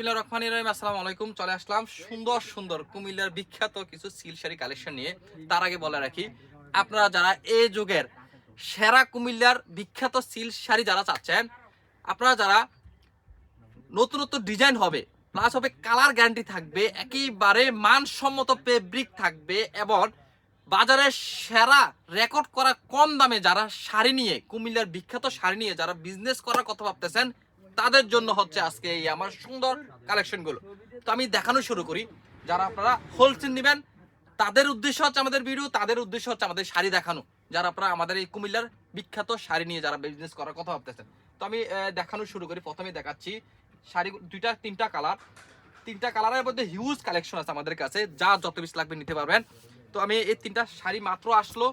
বিসমিল্লাহ রহমান রহিম, আসসালামু আলাইকুম। চলে আসলাম সুন্দর সুন্দর কুমিল্লার বিখ্যাত কিছু সিল কালেকশন নিয়ে। তার আগে বলে রাখি, আপনারা যারা এই যুগের সেরা কুমিল্লার বিখ্যাত সিল শাড়ি যারা চাচ্ছেন, আপনারা যারা নতুন নতুন ডিজাইন হবে প্লাস হবে কালার গ্যারান্টি থাকবে, একেবারে মানসম্মত ফেব্রিক থাকবে এবং বাজারে সেরা রেকর্ড করা কম দামে যারা শাড়ি নিয়ে, কুমিল্লার বিখ্যাত শাড়ি নিয়ে যারা বিজনেস করার কথা ভাবতেছেন তাদের জন্য হচ্ছে আজকে এই আমার সুন্দর কালেকশনগুলো তো আমি দেখানো শুরু করি। যারা আপনারা হোলসেল নেবেন, তাদের উদ্দেশ্য হচ্ছে আমাদের ভিডিও তাদের উদ্দেশ্য হচ্ছে আমাদের শাড়ি দেখানো। যারা আপনারা আমাদের এই কুমিল্লার বিখ্যাত শাড়ি নিয়ে যারা বিজনেস করার কথা ভাবতেছেন। তো আমি দেখানো শুরু করি। প্রথমে দেখাচ্ছি শাড়ি, দুইটা, তিনটা কালার তিনটা কালারের মধ্যে হিউজ কালেকশন আছে আমাদের কাছে। যা যত বেশি লাগবে নিতে পারবেন। তো আমি এই তিনটা শাড়ি মাত্র আসলো।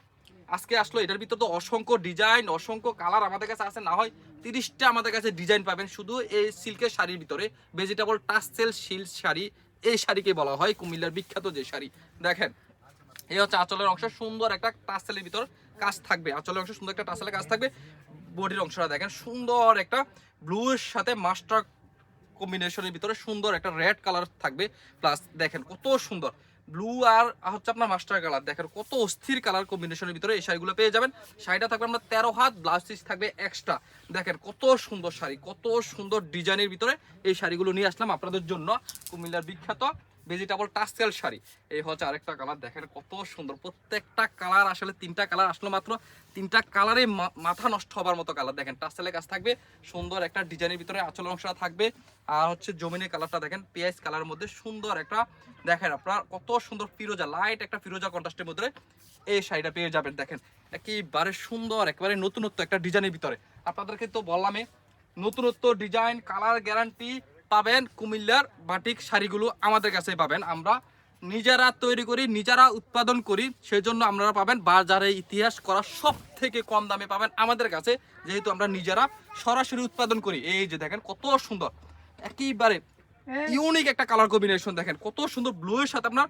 আজকে আসলো, এটার ভিতর তো অসংখ্য ডিজাইন অসংখ্য কালার আমাদের কাছে আছে। না হয় তিরিশটা আমাদের কাছে ডিজাইন পাবেন। শুধু এই সিল্কের শাড়ির ভিতরে ভেজিটেবল টাসেল সিল্ক শাড়ি, এই শাড়িকে বলা হয়, কুমিল্লার বিখ্যাত যে শাড়ি। দেখেন, এই হচ্ছে আঁচলের অংশ, সুন্দর একটা টাসেলের ভিতর কাজ থাকবে। আঁচলের অংশ সুন্দর একটা টাসেলের কাজ থাকবে। বডির অংশটা দেখেন, সুন্দর একটা ব্লুর সাথে মাস্টার কম্বিনেশনের ভিতরে সুন্দর একটা রেড কালার থাকবে। প্লাস দেখেন কত সুন্দর। ব্লু আর হচ্ছে আপনার মাস্টার কালার দেখেন কত অস্থির কালার কম্বিনেশনের ভিতরে এই শাড়িগুলো পেয়ে যাবেন। শাড়িটা থাকবে আমরা তেরো হাত ব্লাউজ পিস থাকবে এক্সট্রা দেখেন কত সুন্দর শাড়ি, কত সুন্দর ডিজাইনের ভিতরে এই শাড়িগুলো নিয়ে আসলাম আপনাদের জন্য। কুমিল্লার বিখ্যাত ভেজিটেবল টাস্কেল শাড়ি। এই হচ্ছে আরেকটা কালার দেখেন কত সুন্দর। প্রত্যেকটা কালার আসলে তিনটা কালার আসলো মাত্র। তিনটা কালারে মাথা নষ্ট হবার মতো কালার দেখেন টাস্টেলের কাজ থাকবে, সুন্দর একটা ডিজাইনের ভিতরে আঁচল অংশটা থাকবে। আর হচ্ছে জমিনের কালারটা দেখেন, পেঁয়াজ কালারের মধ্যে সুন্দর একটা, দেখেন আপনার কত সুন্দর ফিরোজা লাইট একটা ফিরোজা কন্ট্রাস্টের মধ্যে এই শাড়িটা পেয়ে যাবেন, দেখেন। একেবারে সুন্দর, একেবারে নতুনত্ব একটা ডিজাইনের ভিতরে। আপনাদেরকে তো বললামে নতুনত্ব, ডিজাইন কালার গ্যারান্টি পাবেন কুমিল্লার বাটিক শাড়িগুলো আমাদের কাছে পাবেন। আমরা নিজেরা তৈরি করি নিজেরা উৎপাদন করি সেই জন্য আপনারা পাবেন বাজারে ইতিহাস করা সব থেকে কম দামে পাবেন আমাদের কাছে যেহেতু আমরা নিজেরা সরাসরি উৎপাদন করি। এই যে দেখেন কত সুন্দর একেবারে ইউনিক একটা কালার কম্বিনেশন দেখেন কত সুন্দর ব্লু এর সাথে আপনার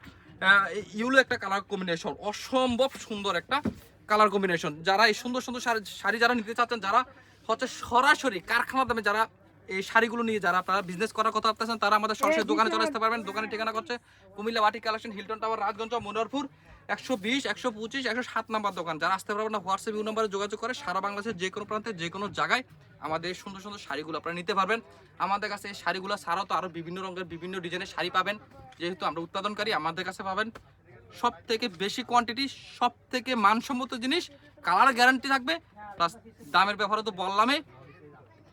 ইউলো একটা কালার কম্বিনেশন অসম্ভব সুন্দর একটা কালার কম্বিনেশন যারা এই সুন্দর সুন্দর শাড়ি শাড়ি যারা নিতে চাচ্ছেন যারা হচ্ছে সরাসরি কারখানার দামে যারা এই শাড়িগুলো নিয়ে যারা আপনারা বিজনেস করার কথা ভাবতেছেন তারা আমাদের সরাসরি দোকানে চলে আসতে পারবেন। দোকানের ঠিকানা করছে কুমিল্লা বাটি collection Hilton tower Rajganj Monorpur একশো বিশ একশো পঁচিশ একশো সাত নাম্বার দোকান। যারা আসতে পারবেন না হোয়াটসঅ্যাপ ইউ নম্বরে যোগাযোগ করে সারা বাংলাদেশের যে কোনো প্রান্তে যে কোনো জায়গায় আমাদের সুন্দর সুন্দর শাড়িগুলো আপনারা নিতে পারবেন। আমাদের কাছে এই শাড়িগুলো ছাড়াও তো আরও বিভিন্ন রঙের বিভিন্ন ডিজাইনের শাড়ি পাবেন। যেহেতু আমরা উৎপাদনকারী আমাদের কাছে পাবেন। সব থেকে বেশি কোয়ান্টিটি সব থেকে মানসম্মত জিনিস কালার গ্যারান্টি থাকবে। প্লাস দামের ব্যাপারে তো বললামই।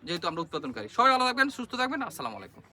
যেহেতু আমরা উৎপাদনকারী। সবাই ভালো থাকবেন সুস্থ থাকবেন আসসালামু আলাইকুম।